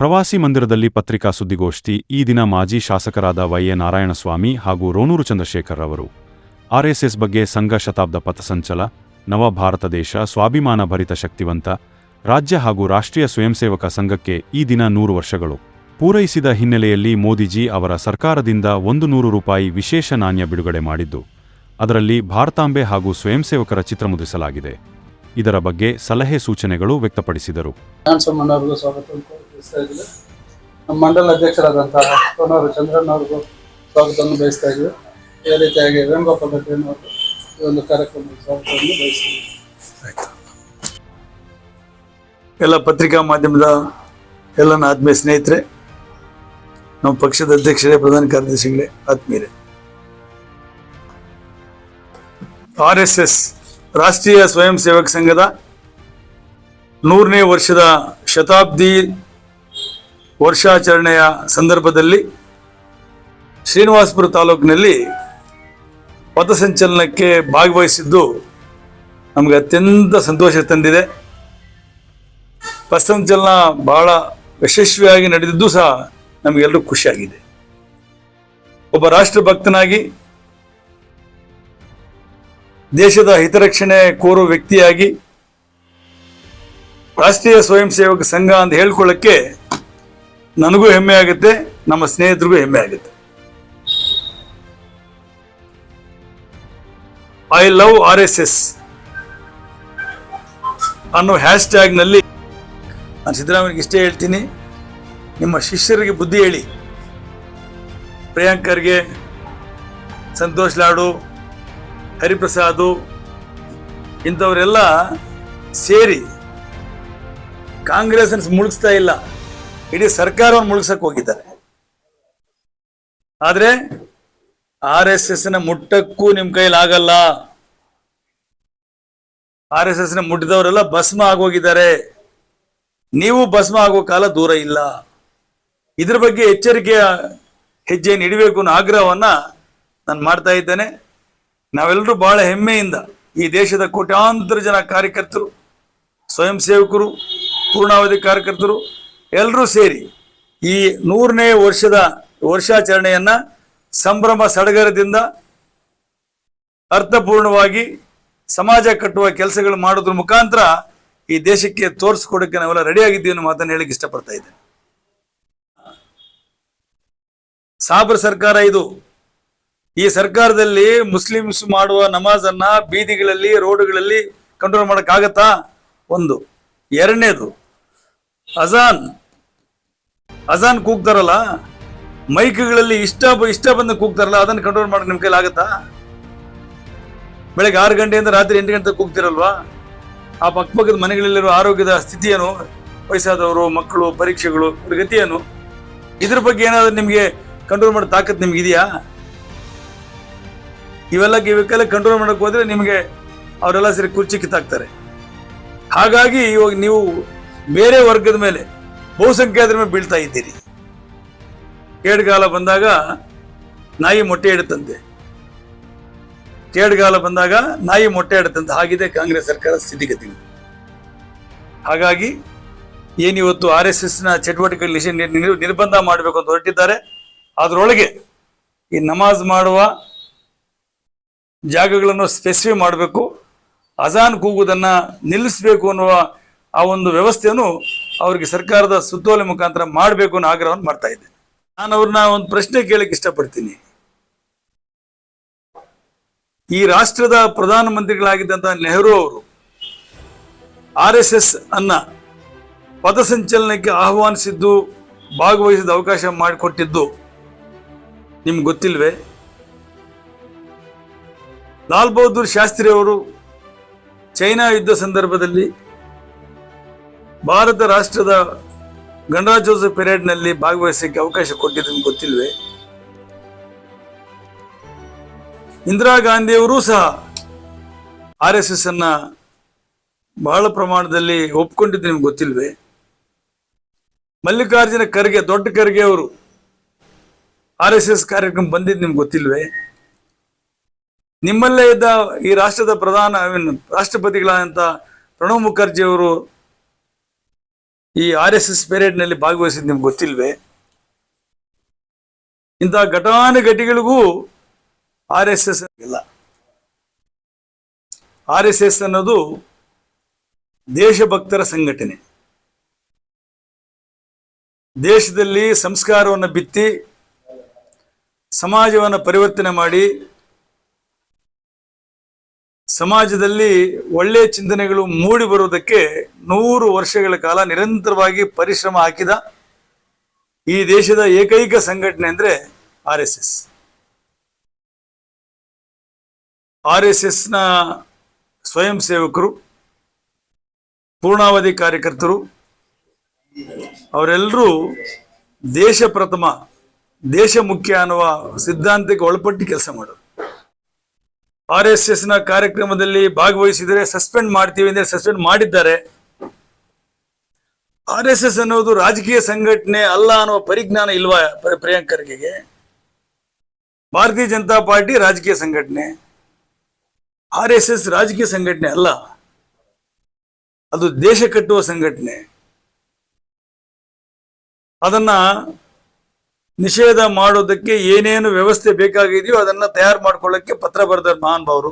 ಪ್ರವಾಸಿ ಮಂದಿರದಲ್ಲಿ ಪತ್ರಿಕಾ ಸುದ್ದಿಗೋಷ್ಠಿ, ಈ ದಿನ ಮಾಜಿ ಶಾಸಕರಾದ ವೈಎ ನಾರಾಯಣಸ್ವಾಮಿ ಹಾಗೂ ರೋಣೂರು ಚಂದ್ರಶೇಖರ್ ಅವರು ಆರ್ಎಸ್ಎಸ್ ಬಗ್ಗೆ ಸಂಘ ಶತಾಬ್ದ ಪಥಸಂಚಲ ನವ ಭಾರತ ದೇಶ ಸ್ವಾಭಿಮಾನ ಭರಿತ ಶಕ್ತಿವಂತ, ರಾಜ್ಯ ಹಾಗೂ ರಾಷ್ಟ್ರೀಯ ಸ್ವಯಂಸೇವಕ ಸಂಘಕ್ಕೆ ಈ ದಿನ ನೂರು ವರ್ಷಗಳು. ಪೂರೈಸಿದ ಹಿನ್ನೆಲೆಯಲ್ಲಿ ಮೋದಿಜಿ ಅವರ ಸರ್ಕಾರದಿಂದ ಒಂದು ನೂರು ರೂಪಾಯಿ ವಿಶೇಷ ನಾಣ್ಯ ಬಿಡುಗಡೆ ಮಾಡಿದ್ದು, ಅದರಲ್ಲಿ ಭಾರತಾಂಬೆ ಹಾಗೂ ಸ್ವಯಂಸೇವಕರ ಚಿತ್ರ ಮುದ್ರಿಸಲಾಗಿದೆ. ಇದರ ಬಗ್ಗೆ ಸಲಹೆ ಸೂಚನೆಗಳು ವ್ಯಕ್ತಪಡಿಸಿದರು. ಸ್ವಾಗತ ಬಯಸ್ತಾ ಇದ್ದೀವಿ ನಮ್ಮ ಮಂಡಲ ಅಧ್ಯಕ್ಷರಾದಂತಹ ಕೋನವರು ಚಂದ್ರಣ್ಣ ಅವ್ರಿಗೂ ಸ್ವಾಗತವನ್ನು ಬಯಸ್ತಾ ಇದ್ದೀವಿ. ಅದೇ ರೀತಿಯಾಗಿ ವೇಣುಗೋಪಾಲ್ ಭಟ್ರನವರು ಈ ಒಂದು ಕಾರ್ಯಕ್ರಮದ ಸ್ವಾಗತವನ್ನು ಬಯಸ್ತೀವಿ ಎಲ್ಲ ಪತ್ರಿಕಾ ಮಾಧ್ಯಮದ ಎಲ್ಲ ಆತ್ಮೀಯ ಸ್ನೇಹಿತರೆ, ನಮ್ಮ ಪಕ್ಷದ ಅಧ್ಯಕ್ಷರೇ, ಪ್ರಧಾನ ಕಾರ್ಯದರ್ಶಿಗಳೇ, ಆತ್ಮೀಯರೇ. ಆರ್ ಎಸ್ ಎಸ್ ರಾಷ್ಟ್ರೀಯ ಸ್ವಯಂ ಸೇವಕ ಸಂಘದ ನೂರನೇ ವರ್ಷದ ಶತಾಬ್ದಿ ವರ್ಷಾಚರಣೆಯ ಸಂದರ್ಭದಲ್ಲಿ ಶ್ರೀನಿವಾಸಪುರ ತಾಲೂಕಿನಲ್ಲಿ ಪಥಸಂಚಲನಕ್ಕೆ ಭಾಗವಹಿಸಿದ್ದು ನಮಗೆ ಅತ್ಯಂತ ಸಂತೋಷ ತಂದಿದೆ. ಪಥಸಂಚಲನ ಬಹಳ ಯಶಸ್ವಿಯಾಗಿ ನಡೆದಿದ್ದು ಸಹ ನಮಗೆಲ್ಲರೂ ಖುಷಿಯಾಗಿದೆ. ಒಬ್ಬ ರಾಷ್ಟ್ರ ಭಕ್ತನಾಗಿ ದೇಶದ ಹಿತರಕ್ಷಣೆ ಕೋರುವ ವ್ಯಕ್ತಿಯಾಗಿ ರಾಷ್ಟ್ರೀಯ ಸ್ವಯಂ ಸೇವಕ ಸಂಘ ಅಂತ ಹೇಳ್ಕೊಳ್ಳಕ್ಕೆ ನನಗೂ ಹೆಮ್ಮೆ ಆಗುತ್ತೆ, ನಮ್ಮ ಸ್ನೇಹಿತರಿಗೂ ಹೆಮ್ಮೆ ಆಗುತ್ತೆ. I love R S S ಅನ್ನೋ ಹ್ಯಾಶ್ ಟ್ಯಾಗ್ನಲ್ಲಿ ನಾನು ಸಿದ್ದರಾಮಯ್ಯ ಇಷ್ಟೇ ಹೇಳ್ತೀನಿ. ನಿಮ್ಮ ಶಿಷ್ಯರಿಗೆ ಬುದ್ಧಿ ಹೇಳಿ. ಪ್ರಿಯಾಂಕರ್ಗೆ ಸಂತೋಷ್ ಲಾಡು, ಹರಿಪ್ರಸಾದು, ಇಂಥವರೆಲ್ಲ ಸೇರಿ ಕಾಂಗ್ರೆಸ್ ಮುಳುಗಿಸ್ತಾ ಇಲ್ಲ. ಇಡೀ ಸರ್ಕಾರವನ್ನು ಮುಳುಗಿಸಕ್ಕೆ ಹೋಗಿದ್ದಾರೆ. ಆದ್ರೆ ಆರ್ ಎಸ್ ಎಸ್ನ ಮುಟ್ಟಕ್ಕೂ ನಿಮ್ ಕೈಲಾಗಲ್ಲ ಆರ್ ಎಸ್ ಎಸ್ನ ಮುಟ್ಟಿದವರೆಲ್ಲ ಭಸ್ಮ ಆಗೋಗಿದ್ದಾರೆ. ನೀವು ಭಸ್ಮ ಆಗೋ ಕಾಲ ದೂರ ಇಲ್ಲ. ಇದ್ರ ಬಗ್ಗೆ ಎಚ್ಚರಿಕೆಯ ಹೆಜ್ಜೆಯನ್ನು ಇಡಬೇಕು ಅನ್ನೋ ಆಗ್ರಹವನ್ನ ನಾನು ಮಾಡ್ತಾ ಇದ್ದೇನೆ. ನಾವೆಲ್ಲರೂ ಬಹಳ ಹೆಮ್ಮೆಯಿಂದ ಈ ದೇಶದ ಕೋಟ್ಯಾಂತರ ಜನ ಕಾರ್ಯಕರ್ತರು, ಸ್ವಯಂ ಸೇವಕರು, ಪೂರ್ಣಾವಧಿ ಕಾರ್ಯಕರ್ತರು ಎಲ್ಲರೂ ಸೇರಿ ಈ ನೂರನೇ ವರ್ಷದ ವರ್ಷಾಚರಣೆಯನ್ನ ಸಂಭ್ರಮ ಸಡಗರದಿಂದ ಅರ್ಥಪೂರ್ಣವಾಗಿ ಸಮಾಜ ಕಟ್ಟುವ ಕೆಲಸಗಳು ಮಾಡೋದ್ರ ಮುಖಾಂತರ ಈ ದೇಶಕ್ಕೆ ತೋರಿಸ್ಕೊಡಕ್ಕೆ ನಾವೆಲ್ಲ ರೆಡಿ ಆಗಿದ್ದೀವಿ ಅನ್ನೋ ಮಾತನ್ನು ಹೇಳಕ್ಕೆ ಇಷ್ಟಪಡ್ತಾ ಇದ್ದೆ ಸಾಬ್ರ ಸರ್ಕಾರ ಇದು. ಈ ಸರ್ಕಾರದಲ್ಲಿ ಮುಸ್ಲಿಮ್ಸ್ ಮಾಡುವ ನಮಾಜ್ ಬೀದಿಗಳಲ್ಲಿ, ರೋಡ್ಗಳಲ್ಲಿ ಕಂಟ್ರೋಲ್ ಮಾಡೋಕ್ಕಾಗತ್ತಾ? ಒಂದು. ಎರಡನೇದು ಅಜಾನ್ ಅಜಾನ್ ಕೂಗ್ತಾರಲ್ಲ? ಮೈಕ್ಗಳಲ್ಲಿ ಇಷ್ಟ ಇಷ್ಟ ಬಂದು ಕೂಗ್ತಾರಲ್ಲ, ಅದನ್ನ ಕಂಟ್ರೋಲ್ ಮಾಡೋಕೆ ನಿಮ್ಮ ಕೈಲಿ ಆಗತ್ತಾ? ಬೆಳಗ್ಗೆ ಆರು ಗಂಟೆಯಿಂದ ರಾತ್ರಿ ಎಂಟು ಗಂಟೆ ಕೂಗ್ತಿರಲ್ವಾ? ಆ ಪಕ್ಕಪಕ್ಕದ ಮನೆಗಳಲ್ಲಿರೋ ಆರೋಗ್ಯದ ಸ್ಥಿತಿ ಏನು ವಯಸ್ಸಾದವರು, ಮಕ್ಕಳು, ಪರೀಕ್ಷೆಗಳು ಗತಿ ಏನು ಇದ್ರ ಬಗ್ಗೆ ಏನಾದರೂ ನಿಮಗೆ ಕಂಟ್ರೋಲ್ ಮಾಡೋ ತಾಕತ್ ನಿಮ್ಗೆ ಇದೆಯಾ ಇವೆಲ್ಲ ಇವಕ್ಕೆಲ್ಲ ಕಂಟ್ರೋಲ್ ಮಾಡೋಕೆ ಹೋದ್ರೆ ನಿಮಗೆ ಅವರೆಲ್ಲ ಸರಿ ಕುರ್ಚಿ ಕಿತ್ತಾಕ್ತಾರೆ. ಹಾಗಾಗಿ ಇವಾಗ ನೀವು ಬೇರೆ ವರ್ಗದ ಮೇಲೆ ಬಹುಸಂಖ್ಯಾತರ ಮೇಲೆ ಬೀಳ್ತಾ ಇದ್ದೀರಿ. ಕೇಡ್ಗಾಲ ಬಂದಾಗ ನಾಯಿ ಮೊಟ್ಟೆ ಇಡುತ್ತಂತೆ. ಕೇಡ್ಗಾಲ ಬಂದಾಗ ನಾಯಿ ಮೊಟ್ಟೆ ಇಡುತ್ತಂತೆ. ಹಾಗಿದೆ ಕಾಂಗ್ರೆಸ್ ಸರ್ಕಾರ ಸ್ಥಿತಿಗತಿ. ಹಾಗಾಗಿ ಏನಿವತ್ತು ಆರ್ ಎಸ್ ಎಸ್ನ ಚಟುವಟಿಕೆಗಳಲ್ಲಿ ನಿರ್- ನಿರ್- ನಿರ್ಬಂಧ ಮಾಡಬೇಕು ಅಂತ ಹೊರಟಿದ್ದಾರೆ. ಅದರೊಳಗೆ ಈ ನಮಾಜ್ ಮಾಡುವ ಜಾಗಗಳನ್ನು ಸ್ಪೆಸಿಫೈ ಮಾಡಬೇಕು. ಅಜಾನ್ ಕೂಗುವುದನ್ನ ನಿಲ್ಲಿಸಬೇಕು ಅನ್ನುವ ಆ ಒಂದು ವ್ಯವಸ್ಥೆಯನ್ನು ಅವರಿಗೆ ಸರ್ಕಾರದ ಸುತ್ತೋಲೆ ಮುಖಾಂತರ ಮಾಡಬೇಕು ಅನ್ನೋ ಆಗ್ರಹವನ್ನು ಮಾಡ್ತಾ ಇದ್ದೆ. ನಾನು ಅವ್ರನ್ನ ಒಂದು ಪ್ರಶ್ನೆ ಕೇಳಕ್ಕೆ ಇಷ್ಟಪಡ್ತೀನಿ. ಈ ರಾಷ್ಟ್ರದ ಪ್ರಧಾನ ಪ್ರಧಾನಮಂತ್ರಿಗಳಾಗಿದ್ದಂತಹ ನೆಹರು ಅವರು ಆರ್ ಎಸ್ ಎಸ್ ಅನ್ನ ಪಥಸಂಚಲನಕ್ಕೆ ಆಹ್ವಾನಿಸಿದ್ದು, ಭಾಗವಹಿಸಿದ ಅವಕಾಶ ಮಾಡಿಕೊಟ್ಟಿದ್ದು ನಿಮ್ಗೆ ಗೊತ್ತಿಲ್ವೇ? ಲಾಲ್ ಬಹದ್ದೂರ್ ಶಾಸ್ತ್ರಿ ಅವರು ಚೈನಾ ಯುದ್ಧ ಸಂದರ್ಭದಲ್ಲಿ ಭಾರತ ರಾಷ್ಟ್ರದ ಗಣರಾಜ್ಯೋತ್ಸವ ಪೆರೇಡ್ನಲ್ಲಿ ಭಾಗವಹಿಸಕ್ಕೆ ಅವಕಾಶ ಕೊಟ್ಟಿದ್ದು ನಿಮ್ಗೆ ಗೊತ್ತಿಲ್ವೇ? ಇಂದಿರಾ ಗಾಂಧಿಯವರೂ ಸಹ ಆರ್ ಎಸ್ ಎಸ್ ಅನ್ನ ಬಹಳ ಪ್ರಮಾಣದಲ್ಲಿ ಒಪ್ಕೊಂಡಿದ್ದು ನಿಮ್ಗೆ ಗೊತ್ತಿಲ್ವೇ? ಮಲ್ಲಿಕಾರ್ಜುನ ಖರ್ಗೆ, ದೊಡ್ಡ ಖರ್ಗೆ ಅವರು ಆರ್ ಎಸ್ ಎಸ್ ಕಾರ್ಯಕ್ರಮ ಬಂದಿದ್ದು ನಿಮ್ಗೆ ಗೊತ್ತಿಲ್ವೇ? ನಿಮ್ಮಲ್ಲೇ ಇದ್ದ ಈ ರಾಷ್ಟ್ರದ ಪ್ರಧಾನ ರಾಷ್ಟ್ರಪತಿಗಳಾದಂಥ ಪ್ರಣವ್ ಮುಖರ್ಜಿ ಅವರು ಈ ಆರ್ ಎಸ್ ಎಸ್ನಲ್ಲಿ ಭಾಗವಹಿಸಿದ್ ನಿಮ್ಗೆ ಗೊತ್ತಿಲ್ವೇ? ಇಂತಹ ಘಟಾನುಘಟಿಗಳಿಗೂ ಆರ್ ಎಸ್ ಎಸ್ ಇಲ್ಲ. ಆರ್ ಎಸ್ ಎಸ್ ಅನ್ನೋದು ದೇಶಭಕ್ತರ ಸಂಘಟನೆ. ದೇಶದಲ್ಲಿ ಸಂಸ್ಕಾರವನ್ನು ಬಿತ್ತಿ, ಸಮಾಜವನ್ನು ಪರಿವರ್ತನೆ ಮಾಡಿ ಸಮಾಜದಲ್ಲಿ ಒಳ್ಳೆಯ ಚಿಂತನೆಗಳು ಮೂಡಿ ಬರುವುದಕ್ಕೆ ನೂರು ವರ್ಷಗಳ ಕಾಲ ನಿರಂತರವಾಗಿ ಪರಿಶ್ರಮ ಹಾಕಿದ ಈ ದೇಶದ ಏಕೈಕ ಸಂಘಟನೆ ಅಂದ್ರೆ R S S. R S ಎಸ್ನ ಸ್ವಯಂ ಸೇವಕರು, ಪೂರ್ಣಾವಧಿ ಕಾರ್ಯಕರ್ತರು, ಅವರೆಲ್ಲರೂ ದೇಶ ಪ್ರಥಮ, ದೇಶ ಮುಖ್ಯ ಅನ್ನುವ ಸಿದ್ಧಾಂತಕ್ಕೆ ಒಳಪಟ್ಟು ಕೆಲಸ ಮಾಡೋರು. ಆರ್ ಎಸ್ ಎಸ್ನ ಕಾರ್ಯಕ್ರಮದಲ್ಲಿ ಭಾಗವಹಿಸಿದರೆ ಸಸ್ಪೆಂಡ್ ಮಾಡ್ತೀವಿ ಅಂದ್ರೆ ಸಸ್ಪೆಂಡ್ ಮಾಡಿದ್ದಾರೆ. ಆರ್ ಎಸ್ ಎಸ್ ಅನ್ನೋದು ರಾಜಕೀಯ ಸಂಘಟನೆ ಅಲ್ಲ ಅನ್ನುವ ಪರಿಜ್ಞಾನ ಇಲ್ವಾ ಪ್ರಿಯಾಂಕರ್ಗೆ? ಭಾರತೀಯ ಜನತಾ ಪಾರ್ಟಿ ರಾಜಕೀಯ ಸಂಘಟನೆ. ಆರ್ ಎಸ್ ಎಸ್ ರಾಜಕೀಯ ಸಂಘಟನೆ ಅಲ್ಲ. ಅದು ದೇಶ ಕಟ್ಟುವ ಸಂಘಟನೆ. ಅದನ್ನ ನಿಷೇಧ ಮಾಡೋದಕ್ಕೆ ಏನೇನು ವ್ಯವಸ್ಥೆ ಬೇಕಾಗಿದೆಯೋ ಅದನ್ನ ತಯಾರು ಮಾಡ್ಕೊಳ್ಳಕ್ಕೆ ಪತ್ರ ಬರೆದ ಮಹಾನ್ ಭಾವರು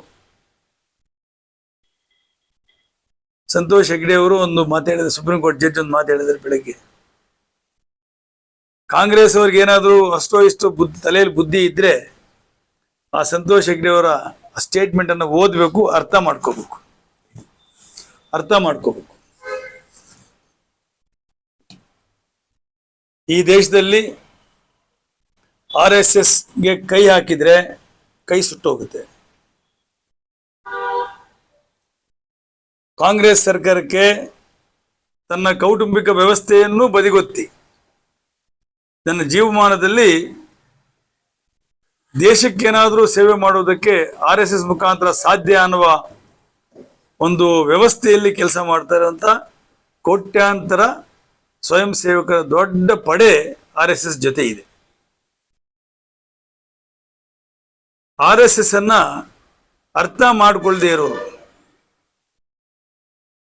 ಸಂತೋಷ್ ಹೆಗ್ಡೆ ಅವರು ಒಂದು ಮಾತಾಡಿದ್ರು ಸುಪ್ರೀಂ ಕೋರ್ಟ್ ಜಡ್ಜ್ ಒಂದು ಮಾತಾಡಿದ್ರು ಬೆಳಗ್ಗೆ. ಕಾಂಗ್ರೆಸ್ ಅವ್ರಿಗೆ ಏನಾದರೂ ಅಷ್ಟೋ ಇಷ್ಟೋ ಬುದ್ಧಿ, ತಲೆಯಲ್ಲಿ ಬುದ್ಧಿ ಇದ್ರೆ ಆ ಸಂತೋಷ್ ಹೆಗ್ಡೆ ಅವರ ಸ್ಟೇಟ್ಮೆಂಟ್ ಅನ್ನು ಓದ್ಬೇಕು, ಅರ್ಥ ಮಾಡ್ಕೋಬೇಕು. ಅರ್ಥ ಮಾಡ್ಕೋಬೇಕು. ಈ ದೇಶದಲ್ಲಿ ಆರ್ ಎಸ್ ಎಸ್ಗೆ ಕೈ ಹಾಕಿದ್ರೆ ಕೈ ಸುಟ್ಟೋಗುತ್ತೆ. ಕಾಂಗ್ರೆಸ್ ಸರ್ಕಾರಕ್ಕೆ ತನ್ನ ಕೌಟುಂಬಿಕ ವ್ಯವಸ್ಥೆಯನ್ನು ಬದಿಗೊತ್ತಿ. ತನ್ನ ಜೀವಮಾನದಲ್ಲಿ ದೇಶಕ್ಕೇನಾದರೂ ಸೇವೆ ಮಾಡುವುದಕ್ಕೆ ಆರ್ ಎಸ್ ಎಸ್ ಮುಖಾಂತರ ಸಾಧ್ಯ ಅನ್ನುವ ಒಂದು ವ್ಯವಸ್ಥೆಯಲ್ಲಿ ಕೆಲಸ ಮಾಡ್ತಾರೆ ಅಂತ ಕೋಟ್ಯಾಂತರ ಸ್ವಯಂ ಸೇವಕರ ದೊಡ್ಡ ಪಡೆ ಆರ್ ಎಸ್ ಎಸ್ ಜೊತೆ ಇದೆ. ಆರ್ ಎಸ್ ಎಸ್ ಅನ್ನ ಅರ್ಥ ಮಾಡಿಕೊಳ್ಳದೆ ಇರೋರು.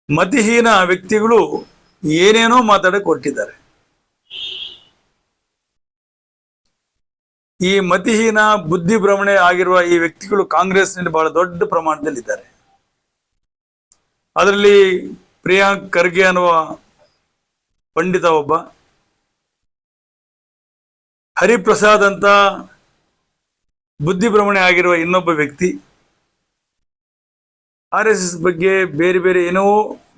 ಮತಿಹೀನ ವ್ಯಕ್ತಿಗಳು ಏನೇನೋ ಮಾತಾಡಕ್ಕೆ ಕೊಟ್ಟಿದ್ದಾರೆ. ಈ ಮತಿಹೀನ ಬುದ್ಧಿ ಭ್ರಮಣೆ ಆಗಿರುವ ಈ ವ್ಯಕ್ತಿಗಳು ಕಾಂಗ್ರೆಸ್ನಲ್ಲಿ ಬಹಳ ದೊಡ್ಡ ಪ್ರಮಾಣದಲ್ಲಿ ಇದ್ದಾರೆ ಅದರಲ್ಲಿ ಪ್ರಿಯಾಂಕ್ ಖರ್ಗೆ ಅನ್ನುವ ಪಂಡಿತ ಒಬ್ಬ, ಹರಿಪ್ರಸಾದ್ ಅಂತ ಬುದ್ಧಿ ಭ್ರಮಣೆ ಆಗಿರುವ ಇನ್ನೊಬ್ಬ ವ್ಯಕ್ತಿ ಆರ್ ಎಸ್ ಎಸ್ ಬಗ್ಗೆ ಬೇರೆ ಬೇರೆ ಏನೋ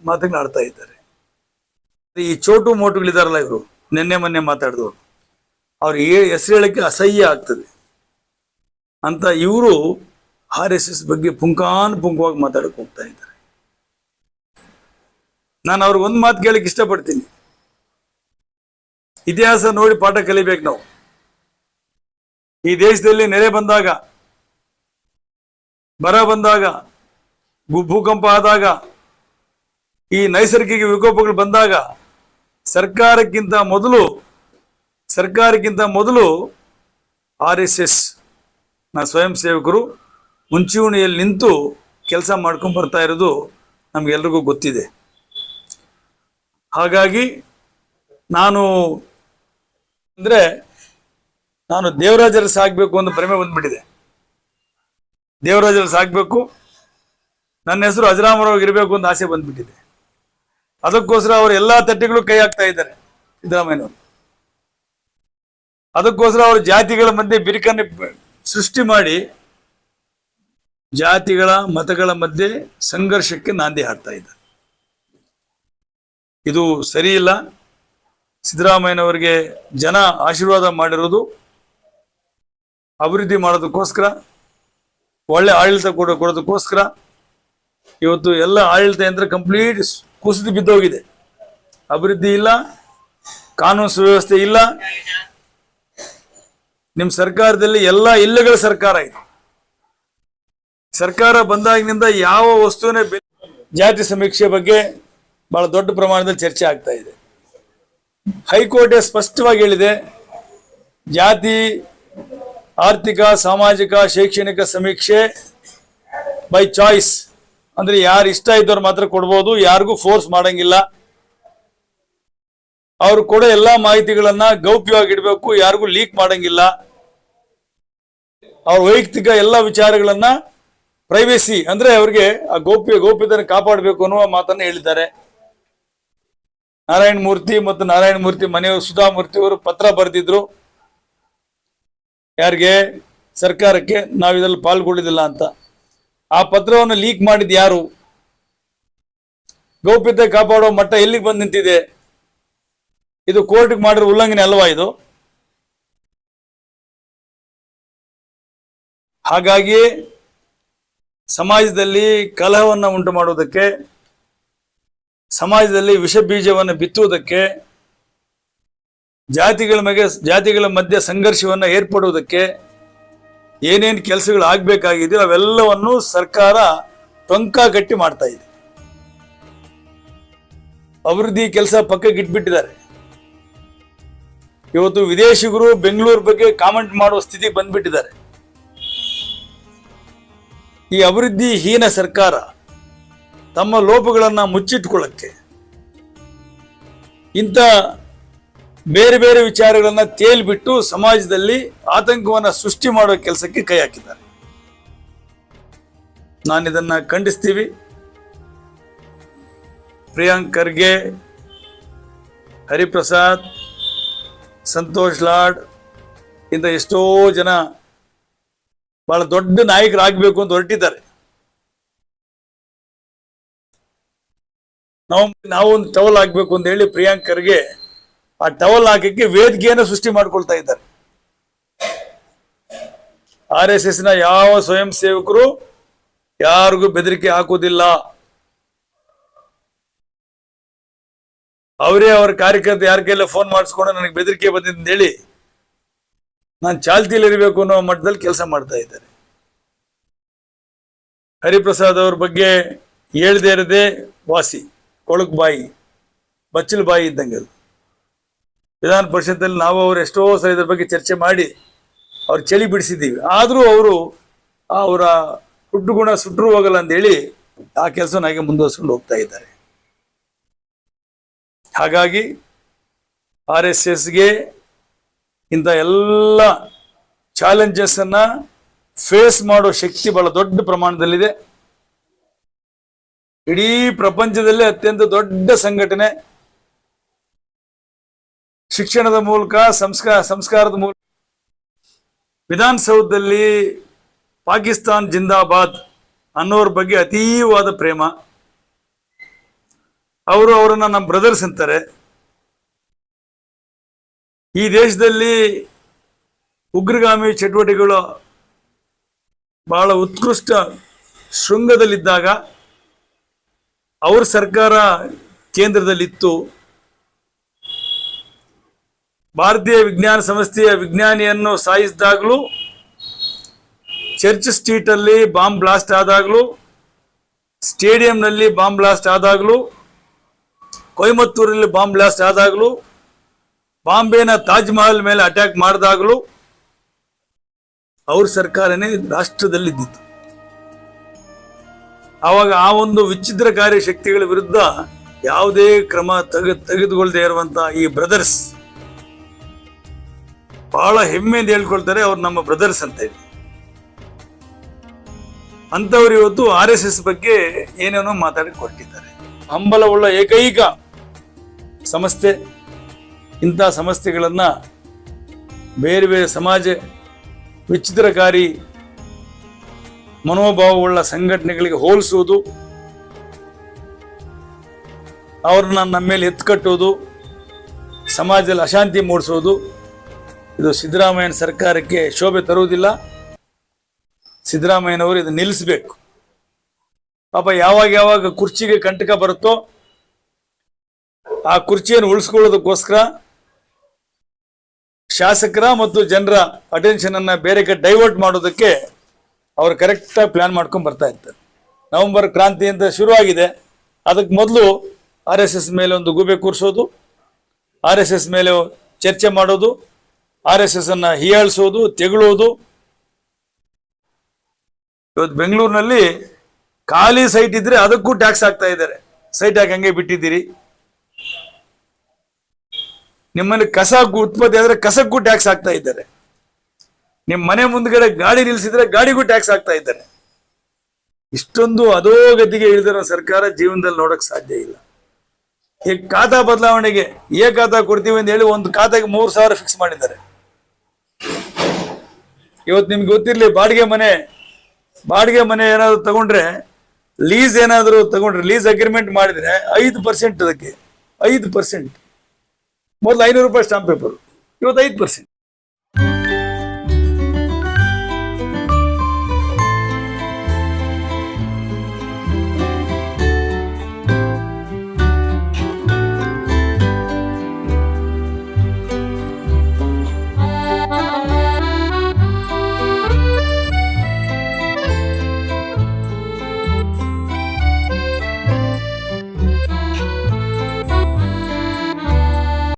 ಮಾತುಗಳು ಆಡ್ತಾ ಇದ್ದಾರೆ. ಈ ಚೋಟು ಮೋಟುಗಳಿದಾರಲ್ಲ ಇವರು, ನಿನ್ನೆ ಮೊನ್ನೆ ಮಾತಾಡಿದವರು. ಅವ್ರ ಹೆಸರು ಹೇಳಕ್ಕೆ ಅಸಹ್ಯ ಆಗ್ತದೆ. ಅಂತ ಇವರು ಆರ್ ಎಸ್ ಎಸ್ ಬಗ್ಗೆ ಪುಂಕಾನ್ ಪುಂಕವಾಗಿ ಮಾತಾಡಕ್ಕೆ ಹೋಗ್ತಾ ಇದ್ದಾರೆ. ನಾನು ಅವ್ರಿಗೆ ಒಂದು ಮಾತು ಕೇಳಕ್ಕೆ ಇಷ್ಟಪಡ್ತೀನಿ. ಇತಿಹಾಸ ನೋಡಿ ಪಾಠ ಕಲಿಬೇಕು ನಾವು. ಈ ದೇಶದಲ್ಲಿ ನೆರೆ ಬಂದಾಗ ಬರ ಬಂದಾಗ ಭೂಕಂಪ ಆದಾಗ, ಈ ನೈಸರ್ಗಿಕ ವಿಕೋಪಗಳು ಬಂದಾಗ ಸರ್ಕಾರಕ್ಕಿಂತ ಮೊದಲು ಸರ್ಕಾರಕ್ಕಿಂತ ಮೊದಲು ಆರ್ ಎಸ್ ಎಸ್ನ ಸ್ವಯಂ ಸೇವಕರು ಮುಂಚೂಣಿಯಲ್ಲಿ ನಿಂತು ಕೆಲಸ ಮಾಡ್ಕೊಂಡು ಬರ್ತಾ ಇರೋದು ನಮಗೆಲ್ರಿಗೂ ಗೊತ್ತಿದೆ. ಹಾಗಾಗಿ ನಾನು ಅಂದ್ರೆ ನಾನು ದೇವರಾಜರ ಸಾಕ್ಬೇಕು ಅಂತ ಭ್ರಮೆ ಬಂದ್ಬಿಟ್ಟಿದೆ. ದೇವರಾಜರ ಸಾಕ್ಬೇಕು. ನನ್ನ ಹೆಸರು ಅಜರಾಮರವಾಗಿ ಇರಬೇಕು ಅಂತ ಆಸೆ ಬಂದ್ಬಿಟ್ಟಿದೆ. ಅದಕ್ಕೋಸ್ಕರ ಅವರು ಎಲ್ಲಾ ತಟ್ಟೆಗಳು ಕೈ ಹಾಕ್ತಾ ಇದ್ದಾರೆ ಸಿದ್ದರಾಮಯ್ಯನವರು. ಅದಕ್ಕೋಸ್ಕರ ಅವರು ಜಾತಿಗಳ ಮಧ್ಯೆ ಬಿರುಕನ್ನು ಸೃಷ್ಟಿ ಮಾಡಿ ಜಾತಿಗಳ, ಮತಗಳ ಮಧ್ಯೆ ಸಂಘರ್ಷಕ್ಕೆ ನಾಂದಿ ಹಾಡ್ತಾ ಇದ್ದಾರೆ. ಇದು ಸರಿ ಇಲ್ಲ ಸಿದ್ದರಾಮಯ್ಯನವರಿಗೆ ಜನ ಆಶೀರ್ವಾದ ಮಾಡಿರೋದು ಅಭಿವೃದ್ಧಿ ಮಾಡೋದಕ್ಕೋಸ್ಕರ, ಒಳ್ಳೆ ಆಡಳಿತ ಕೊಡ, ಕೊಡೋದಕ್ಕೋಸ್ಕರ ಇವತ್ತು ಎಲ್ಲ ಆಡಳಿತ ಯಂತ್ರ ಕಂಪ್ಲೀಟ್ ಕುಸಿದು ಬಿದ್ದೋಗಿದೆ. ಅಭಿವೃದ್ಧಿ ಇಲ್ಲ, ಕಾನೂನು ಸುವ್ಯವಸ್ಥೆ ಇಲ್ಲ. ನಿಮ್ಮ ಸರ್ಕಾರದಲ್ಲಿ ಎಲ್ಲ ಇಲ್ಲಗಳ ಸರ್ಕಾರ ಇದೆ. ಸರ್ಕಾರ ಬಂದಾಗಿನಿಂದ ಯಾವ ವಸ್ತುವಿನ ಜಾತಿ ಸಮೀಕ್ಷೆ ಬಗ್ಗೆ ಬಹಳ ದೊಡ್ಡ ಪ್ರಮಾಣದಲ್ಲಿ ಚರ್ಚೆ ಆಗ್ತಾ ಇದೆ. ಹೈಕೋರ್ಟ್ ಸ್ಪಷ್ಟವಾಗಿ ಹೇಳಿದೆ, ಜಾತಿ ಆರ್ಥಿಕ, ಸಾಮಾಜಿಕ, ಶೈಕ್ಷಣಿಕ ಸಮೀಕ್ಷೆ ಬೈ ಚಾಯ್ಸ್ ಅಂದ್ರೆ ಯಾರು ಇಷ್ಟ ಇದ್ದವ್ರು ಮಾತ್ರ ಕೊಡ್ಬೋದು, ಯಾರಿಗೂ ಫೋರ್ಸ್ ಮಾಡಂಗಿಲ್ಲ. ಅವ್ರು ಕೊಡೋ ಎಲ್ಲಾ ಮಾಹಿತಿಗಳನ್ನ ಗೌಪ್ಯವಾಗಿಡ್ಬೇಕು, ಯಾರಿಗೂ ಲೀಕ್ ಮಾಡಂಗಿಲ್ಲ. ಅವ್ರ ವೈಯಕ್ತಿಕ ಎಲ್ಲ ವಿಚಾರಗಳನ್ನ ಪ್ರೈವೇಸಿ ಅಂದ್ರೆ ಅವ್ರಿಗೆ ಆ ಗೌಪ್ಯ ಗೌಪ್ಯತೆಯನ್ನು ಕಾಪಾಡಬೇಕು ಅನ್ನುವ ಮಾತನ್ನ ಹೇಳಿದ್ದಾರೆ. ನಾರಾಯಣ ಮೂರ್ತಿ ಮತ್ತು ನಾರಾಯಣ ಮೂರ್ತಿ ಮನೆಯವರು ಸುಧಾಮೂರ್ತಿ ಅವರು ಪತ್ರ ಬರೆದಿದ್ರು. ಯಾರಿಗೆ? ಸರ್ಕಾರಕ್ಕೆ ನಾವು ಇದರಲ್ಲಿ ಪಾಲ್ಗೊಳ್ಳುದಿಲ್ಲ ಅಂತ. ಆ ಪತ್ರವನ್ನು ಲೀಕ್ ಮಾಡಿದ ಯಾರು? ಗೌಪ್ಯತೆ ಕಾಪಾಡುವ ಮಟ್ಟ ಎಲ್ಲಿಗೆ ಬಂದು ನಿಂತಿದೆ? ಇದು ಕೋರ್ಟ್ಗೆ ಮಾಡಿರೋ ಉಲ್ಲಂಘನೆ ಅಲ್ವಾ ಇದು? ಹಾಗಾಗಿ ಸಮಾಜದಲ್ಲಿ ಕಲಹವನ್ನು ಉಂಟು ಮಾಡುವುದಕ್ಕೆ, ಸಮಾಜದಲ್ಲಿ ವಿಷ ಬೀಜವನ್ನು ಬಿತ್ತುವುದಕ್ಕೆ ಜಾತಿಗಳ ಮೇಲೆ ಜಾತಿಗಳ ಮಧ್ಯೆ ಸಂಘರ್ಷವನ್ನು ಏರ್ಪಡುವುದಕ್ಕೆ ಏನೇನು ಕೆಲಸಗಳು ಆಗಬೇಕಾಗಿದೆಯೋ ಅವೆಲ್ಲವನ್ನು ಸರ್ಕಾರ ಟೊಂಕ ಕಟ್ಟಿ ಮಾಡ್ತಾ ಇದೆ. ಅಭಿವೃದ್ಧಿ ಕೆಲಸ ಪಕ್ಕಕ್ಕೆ ಇಟ್ಬಿಟ್ಟಿದ್ದಾರೆ. ಇವತ್ತು ವಿದೇಶಿಗರು ಬೆಂಗಳೂರು ಬಗ್ಗೆ ಕಾಮೆಂಟ್ ಮಾಡುವ ಸ್ಥಿತಿ ಬಂದ್ಬಿಟ್ಟಿದ್ದಾರೆ. ಈ ಅಭಿವೃದ್ಧಿ ಹೀನ ಸರ್ಕಾರ ತಮ್ಮ ಲೋಪಗಳನ್ನು ಮುಚ್ಚಿಟ್ಕೊಳ್ಳಕ್ಕೆ ಇಂಥ ಬೇರೆ ಬೇರೆ ವಿಚಾರಗಳನ್ನ ತೇಲ್ಬಿಟ್ಟು ಸಮಾಜದಲ್ಲಿ ಆತಂಕವನ್ನ ಸೃಷ್ಟಿ ಮಾಡೋ ಕೆಲಸಕ್ಕೆ ಕೈ ಹಾಕಿದ್ದಾರೆ. ನಾನು ಇದನ್ನ ಖಂಡಿಸ್ತೀವಿ. ಪ್ರಿಯಾಂಕ್ ಖರ್ಗೆ, ಹರಿಪ್ರಸಾದ್, ಸಂತೋಷ್ ಲಾಡ್, ಇಂದ ಎಷ್ಟೋ ಜನ ಬಹಳ ದೊಡ್ಡ ನಾಯಕರಾಗಬೇಕು ಅಂತ ಹೊರಟಿದ್ದಾರೆ. ನಾವು ಒಂದು ಟವಲ್ ಆಗ್ಬೇಕು ಅಂತ ಹೇಳಿ ಪ್ರಿಯಾಂಕ್ ಖರ್ಗೆ ಆ ಟವಲ್ ಹಾಕಕ್ಕೆ ವೇದಿಕೆಯನ್ನು ಸೃಷ್ಟಿ ಮಾಡ್ಕೊಳ್ತಾ ಇದ್ದಾರೆ. ಆರ್ ಎಸ್ ಎಸ್ನ ಯಾವ ಸ್ವಯಂ ಸೇವಕರು ಯಾರಿಗೂ ಬೆದರಿಕೆ ಹಾಕುವುದಿಲ್ಲ. ಅವರೇ ಅವರ ಕಾರ್ಯಕರ್ತ ಯಾರ ಕೈಲೇ ಫೋನ್ ಮಾಡಿಸ್ಕೊಂಡು ನನಗೆ ಬೆದರಿಕೆ ಬಂದಿದೆ ಅಂತ ಹೇಳಿ ನಾನು ಚಾಲ್ತಿಯಲ್ಲಿ ಇರಬೇಕು ಅನ್ನೋ ಮಟ್ಟದಲ್ಲಿ ಕೆಲಸ ಮಾಡ್ತಾ ಇದ್ದಾರೆ. ಹರಿಪ್ರಸಾದ್ ಅವ್ರ ಬಗ್ಗೆ ಹೇಳ್ದೇ ಇರದೆ ವಾಸಿ, ಕೊಳಕ್ ಬಾಯಿ, ಬಚ್ಚಲು ಬಾಯಿ ಇದ್ದಂಗೆ ಅದು. ವಿಧಾನ ಪರಿಷತ್ತಲ್ಲಿ ನಾವು ಅವರು ಎಷ್ಟೋ ಸಲ ಇದ್ರ ಬಗ್ಗೆ ಚರ್ಚೆ ಮಾಡಿ ಅವ್ರು ಚಳಿ ಬಿಡಿಸಿದ್ದೀವಿ. ಆದರೂ ಅವರು ಅವರ ಹುಟ್ಟು ಗುಣ ಸುಟ್ಟರು ಹೋಗಲ್ಲ ಅಂತೇಳಿ ಆ ಕೆಲಸ ಹಾಗೆ ಮುಂದುವರ್ಸ್ಕೊಂಡು ಹೋಗ್ತಾ ಇದ್ದಾರೆ. ಹಾಗಾಗಿ ಆರ್ ಎಸ್ ಎಸ್ಗೆ ಇಂಥ ಎಲ್ಲ ಚಾಲೆಂಜಸ್ಸನ್ನು ಫೇಸ್ ಮಾಡೋ ಶಕ್ತಿ ಬಹಳ ದೊಡ್ಡ ಪ್ರಮಾಣದಲ್ಲಿದೆ. ಇಡೀ ಪ್ರಪಂಚದಲ್ಲೇ ಅತ್ಯಂತ ದೊಡ್ಡ ಸಂಘಟನೆ ಶಿಕ್ಷಣದ ಮೂಲಕ ಸಂಸ್ಕಾರ ಸಂಸ್ಕಾರದ ಮೂಲಕ. ವಿಧಾನಸೌಧದಲ್ಲಿ ಪಾಕಿಸ್ತಾನ್ ಜಿಂದಾಬಾದ್ ಅನ್ನೋರ ಬಗ್ಗೆ ಅತೀವಾದ ಪ್ರೇಮ. ಅವರು ಅವರನ್ನ ನಮ್ಮ ಬ್ರದರ್ಸ್ ಅಂತಾರೆ. ಈ ದೇಶದಲ್ಲಿ ಉಗ್ರಗಾಮಿ ಚಟುವಟಿಕೆಗಳು ಬಹಳ ಉತ್ಕೃಷ್ಟ ಶೃಂಗದಲ್ಲಿದ್ದಾಗ, ಅವ್ರ ಸರ್ಕಾರ ಕೇಂದ್ರದಲ್ಲಿತ್ತು. ಭಾರತೀಯ ವಿಜ್ಞಾನ ಸಂಸ್ಥೆಯ ವಿಜ್ಞಾನಿಯನ್ನು ಸಾಯಿಸಿದಾಗಲೂ, ಚರ್ಚ್ ಸ್ಟ್ರೀಟ್ ಅಲ್ಲಿ ಬಾಂಬ್ ಬ್ಲಾಸ್ಟ್ ಆದಾಗಲೂ, ಸ್ಟೇಡಿಯಂನಲ್ಲಿ ಬಾಂಬ್ ಬ್ಲಾಸ್ಟ್ ಆದಾಗಲೂ, ಕೊಯಮತ್ತೂರಲ್ಲಿ ಬಾಂಬ್ ಬ್ಲಾಸ್ಟ್ ಆದಾಗಲೂ, ಬಾಂಬೆನ ತಾಜ್ ಮಹಲ್ ಮೇಲೆ ಅಟ್ಯಾಕ್ ಮಾಡಿದಾಗಲೂ, ಅವ್ರ ಸರ್ಕಾರನೇ ರಾಷ್ಟ್ರದಲ್ಲಿದ್ದಿತ್ತು. ಆವಾಗ ಆ ಒಂದು ವಿಚ್ಛಿದ್ರಕಾರಿ ಶಕ್ತಿಗಳ ವಿರುದ್ಧ ಯಾವುದೇ ಕ್ರಮ ತೆಗೆ ತೆಗೆದುಕೊಳ್ಳದೆ ಇರುವಂತಹ ಈ ಬ್ರದರ್ಸ್ ಬಹಳ ಹೆಮ್ಮೆಯಿಂದ ಹೇಳ್ಕೊಳ್ತಾರೆ ಅವ್ರು ನಮ್ಮ ಬ್ರದರ್ಸ್ ಅಂತ ಹೇಳಿ. ಅಂತವ್ರು ಇವತ್ತು ಆರ್ ಎಸ್ ಎಸ್ ಬಗ್ಗೆ ಏನೇನೋ ಮಾತಾಡಿ ಕೊಟ್ಟಿದ್ದಾರೆ. ಹಂಬಲವುಳ್ಳ ಏಕೈಕ ಸಂಸ್ಥೆ ಇಂಥ ಸಮಸ್ಯೆಗಳನ್ನ ಬೇರೆ ಬೇರೆ ಸಮಾಜ ವಿಚಿತ್ರಕಾರಿ ಮನೋಭಾವವುಳ್ಳ ಸಂಘಟನೆಗಳಿಗೆ ಹೋಲಿಸುವುದು, ಅವ್ರನ್ನ ನಮ್ಮ ಮೇಲೆ ಎತ್ಕಟ್ಟುವುದು ಸಮಾಜದಲ್ಲಿ ಅಶಾಂತಿ ಮೂಡಿಸುವುದು ಇದು ಸಿದ್ದರಾಮಯ್ಯನ ಸರ್ಕಾರಕ್ಕೆ ಶೋಭೆ ತರುವುದಿಲ್ಲ. ಸಿದ್ದರಾಮಯ್ಯನವರು ಇದು ನಿಲ್ಲಿಸಬೇಕು. ಪಾಪ ಯಾವಾಗ ಯಾವಾಗ ಕುರ್ಚಿಗೆ ಕಂಟಕ ಬರುತ್ತೋ ಆ ಕುರ್ಚಿಯನ್ನು ಉಳಿಸ್ಕೊಳ್ಳೋದಕ್ಕೋಸ್ಕರ ಶಾಸಕರ ಮತ್ತು ಜನರ ಅಟೆನ್ಷನ್ ಅನ್ನ ಬೇರೆ ಕಡೆ ಡೈವರ್ಟ್ ಮಾಡೋದಕ್ಕೆ ಅವ್ರು ಕರೆಕ್ಟಾಗಿ ಪ್ಲಾನ್ ಮಾಡ್ಕೊಂಡು ಬರ್ತಾ ಇರ್ತಾರೆ. ನವೆಂಬರ್ ಕ್ರಾಂತಿ ಅಂತ ಶುರುವಾಗಿದೆ ಅದಕ್ಕೆ ಮೊದಲು ಆರ್ ಎಸ್ ಎಸ್ ಮೇಲೆ ಒಂದು ಗೂಬೆ ಕೂರಿಸೋದು, ಆರ್ ಎಸ್ ಎಸ್ ಮೇಲೆ ಚರ್ಚೆ ಮಾಡೋದು ಆರ್ ಎಸ್ ಎಸ್ ಅನ್ನ ಹೀಯಾಳಿಸೋದು ತೆಗಳೋದು ಇವತ್ತು ಬೆಂಗಳೂರಿನಲ್ಲಿ ಖಾಲಿ ಸೈಟ್ ಇದ್ರೆ ಅದಕ್ಕೂ ಟ್ಯಾಕ್ಸ್ ಹಾಕ್ತಾ ಇದ್ದಾರೆ. ಸೈಟ್ ಹಾಕಿ ಹಂಗೆ ಬಿಟ್ಟಿದ್ದೀರಿ? ನಿಮ್ಮಲ್ಲಿ ಕಸ ಉತ್ಪತ್ತಿ ಆದ್ರೆ ಕಸಕ್ಕೂ ಟ್ಯಾಕ್ಸ್ ಹಾಕ್ತಾ ಇದ್ದಾರೆ. ನಿಮ್ಮ ಮನೆ ಮುಂದ್ಗಡೆ ಗಾಡಿ ನಿಲ್ಸಿದ್ರೆ ಗಾಡಿಗೂ ಟ್ಯಾಕ್ಸ್ ಹಾಕ್ತಾ ಇದ್ದಾರೆ. ಇಷ್ಟೊಂದು ಅಧೋಗತಿಗೆ ಇಳಿದಿರೋ ಸರ್ಕಾರ ಜೀವನದಲ್ಲಿ ನೋಡಕ್ ಸಾಧ್ಯ ಇಲ್ಲ. ಈ ಖಾತಾ ಬದಲಾವಣೆಗೆ ಏ ಖಾತಾ ಕೊಡ್ತೀವಿ ಅಂತ ಹೇಳಿ ಒಂದು ಖಾತೆಗೆ ಮೂರು ಸಾವಿರ ಫಿಕ್ಸ್ ಮಾಡಿದ್ದಾರೆ. ಇವತ್ತು ನಿಮ್ಗೆ ಗೊತ್ತಿರಲಿ, ಬಾಡಿಗೆ ಮನೆ ಬಾಡಿಗೆ ಮನೆ ಏನಾದರೂ ತಗೊಂಡ್ರೆ ಲೀಸ್ ಏನಾದರೂ ತಗೊಂಡ್ರೆ ಲೀಸ್ ಅಗ್ರಿಮೆಂಟ್ ಮಾಡಿದ್ರೆ ಐದು ಪರ್ಸೆಂಟ್ ಅದಕ್ಕೆ, ಐದು ಪರ್ಸೆಂಟ್ ಮೊದಲು ಐನೂರು ರೂಪಾಯಿ ಸ್ಟಾಂಪ್ ಪೇಪರ್ ಇವತ್ತು ಐದು ಪರ್ಸೆಂಟ್